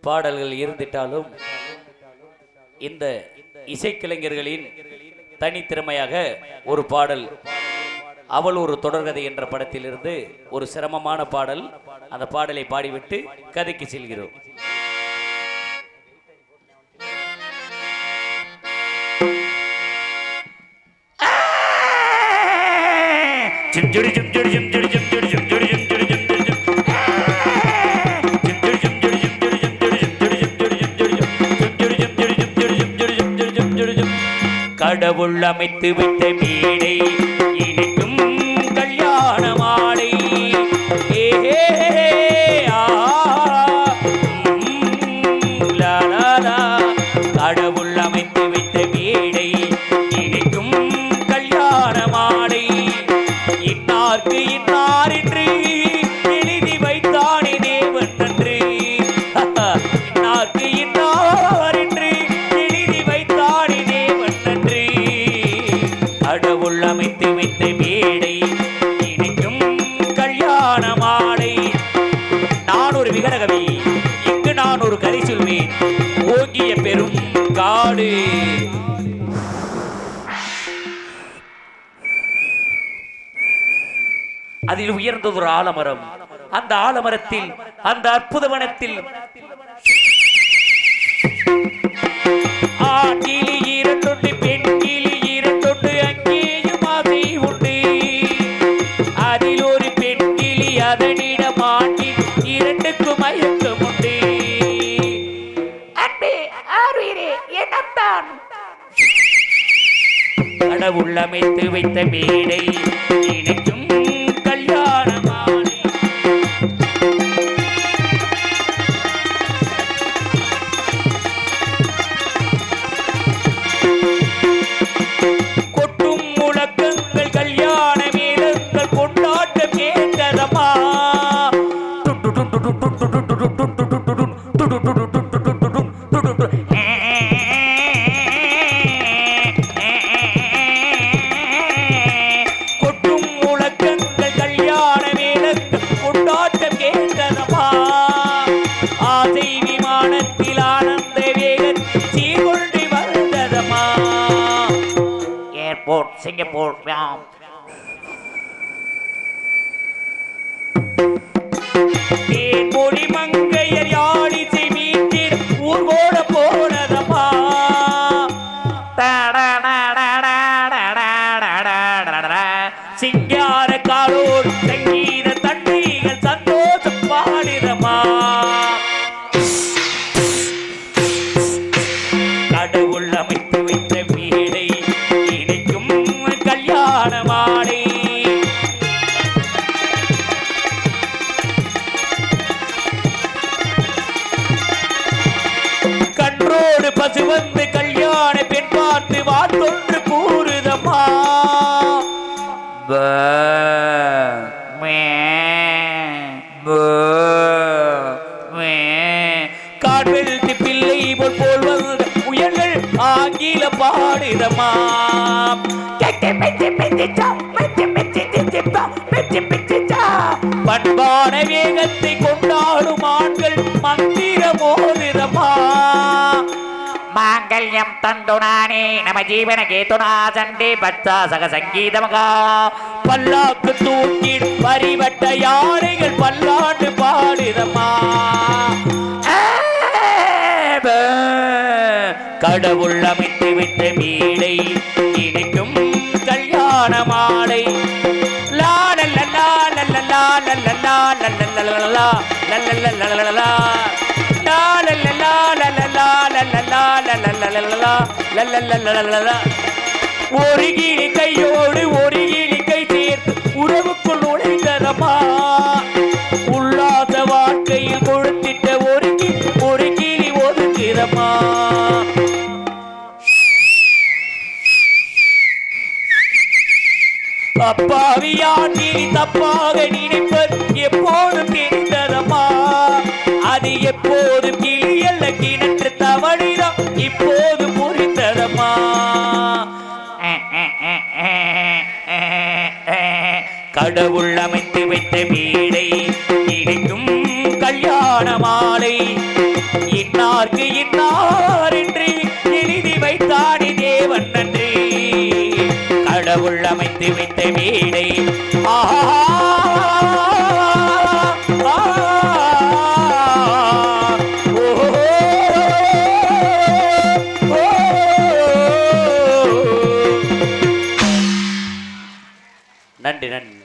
பாடல்கள் இருந்திட்டாலும் இந்த இசைக்கலைஞர்களின் தனித்திறமையாக ஒரு பாடல் அவள் ஒரு தொடர்கதை என்ற படத்திலிருந்து ஒரு சிரமமான பாடல் அந்த பாடலை பாடிவிட்டு கதைக்கு செல்கிறோம். ஜிம் கடவுள் அமைத்து விட்ட மேடை. நான் இங்கு நான் ஒரு கதை சொல்வேன். ஓங்கிய பெரும் காடு. அதில் உயர்ந்தது ஒரு ஆலமரம். அந்த ஆலமரத்தில் அந்த அற்புத வனத்தில் ஆட்டிலி இரண்டொன்று பெண் கிளி இரண்டொன்று அங்கேயும் உண்டு. அதில் ஒரு பெண் கிளி அதனிடமான இரண்டுக்கும் மயக்கம் உண்டு. அன்பே ஆறுயிரே என்னத்தான் கடவுள் அமைத்து வைத்த மேடை இணைக்கும் சிங்கப்பூர் வாம். தேன்மொழி மங்கையர் யாழிசை ஊர்கோட போனதம்மா சிங்கார கன்றோடு பசு வந்து கல்யாண பெண் பார்த்து வாட்டொன்று கூறுதம்மா. காட்வெல்தி பிள்ளை போல் போல் வந்த புயல்கள் ஆங்கில பாடுதம்மா. பண்பான வேகத்தை கொண்டாடும் ஆண்கள் மந்திர மாங்கல்யம் தந்துனானே நம ஜீவன கேதுனா சண்டே பச்சா சக சங்கீதமகா பல்லாக்கு தூக்கி பரிவட்ட யானைகள் பல்லாண்டு பாடுதம்மா கடவுள் அமைத்து விட்ட வீடை இணைக்கும் கல்யாண மாலை லா லல்லலா, லல்லலா, லல்லலா, லல்லலலலலா, லல்லலலலலலா. லா ஒரு கிளி கையோடு ஒரு கிளி கை சேர்த்து உறவுக்குள் நுழைந்தரமா உல்லாச வாழ்க்கையில் கொடுத்திட்ட ஒரு கிளி ஒரு கிளி ஒதுக்கிறமா அப்பாவியான் கிளி தப்பாக நினைப்பது எப்போதும் தெரிந்ததமா அது எப்போதும் கடவுள் அமைத்து வைத்த வீடை இணைக்கும் கல்யாண மாலை இன்னார்க்கு இன்னார் என்று எழுதி வைத்தாடி தேவன் நன்றி கடவுள் அமைத்து வைத்த வீடை ஆஹா நன்றி நன்றி